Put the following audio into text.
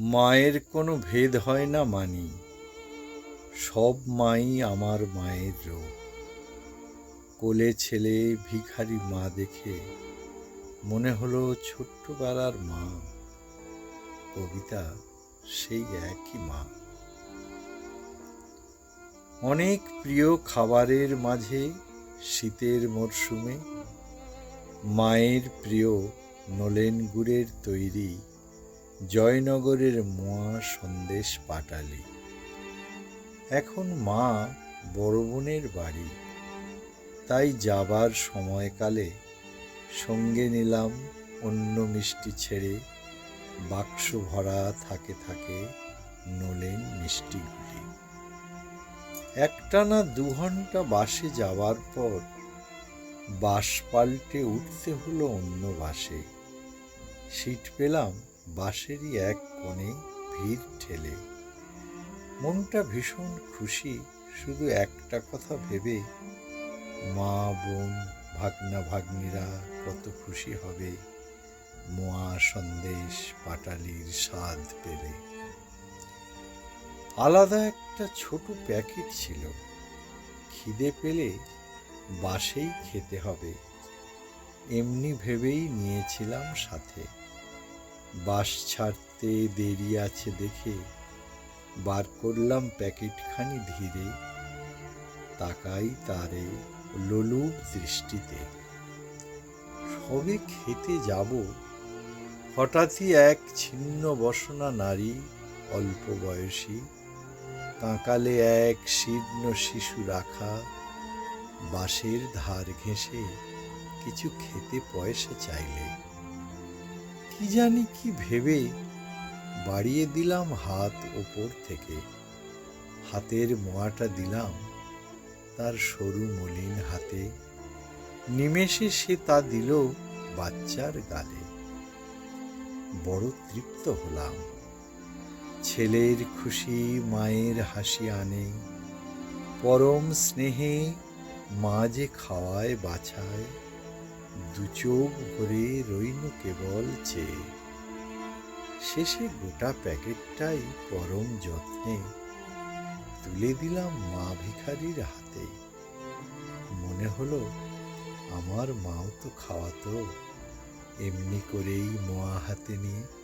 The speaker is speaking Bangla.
মায়ের কোনো ভেদ হয় না মানি। সব মাই আমার মায়ের রূপ কোলে ছেলে ভিখারি মা দেখে মনে হলো ছোট্টবেলার মা। কবিতা সেই একই মা। অনেক প্রিয় খাবারের মাঝে শীতের মরশুমে মায়ের প্রিয় নলেন গুড়ের তৈরি জয়নগরের মোয়া সন্দেশ পাটালি। এখন মা বড় বোনের বাড়ি। তাই যাবার সময়কালে সঙ্গে নিলাম অন্য মিষ্টি ছেড়ে, বাক্স ভরা থাকে থাকে নলেন মিষ্টিগুলি। একটানা দু ঘণ্টা বাসে যাওয়ার পর বাস পাল্টে উঠতে হলো অন্য বাসে সিট পেলাম বাসেরই এক কোণে ভিড় ঠেলে। মনটা ভীষণ খুশি, শুধু একটা কথা ভেবে মা, বোন, ভাগনা, ভাগ্নিরা কত খুশি হবে, মোয়া সন্দেশ পাটালির স্বাদ পেলে। আলাদা একটা ছোট প্যাকেট ছিল। খিদে পেলে বাসেই খেতে হবে। এমনি ভেবেই নিয়েছিলাম সাথে। বাস ছাড়তে দেরি আছে দেখে বার করলাম প্যাকেটখানি ধীরে। তাকাই তারে লোলুপ দৃষ্টিতে। সবে খেতে যাব? হঠাৎই এক ছিন্ন বসনা নারী, অল্প বয়সী কাঁকালে এক শীর্ণ শিশু রাখা, বাঁশের ধার ঘেঁষে কিছু খেতে পয়সা চাইলে। কি জানি কি ভেবে বাড়িয়ে দিলাম হাত ওপর থেকে। হাতের মোয়াটা দিলাম তার সরু মলিন হাতে। নিমেষে সে তা দিল বাচ্চার গালে। বড় তৃপ্ত হলাম। ছেলের খুশি মায়ের হাসি আনে। পরম স্নেহে মা যে খাওয়ায় বাছায়। দু চোখ ভরে রইল কেবল চেয়ে শেষে গোটা প্যাকেটটাই পরম যত্নে তুলে দিলাম মা ভিখারির হাতে। মনে হলো, আমার মাও তো খাওয়াতো। এমনি করেই মোয়া হাতে নিয়ে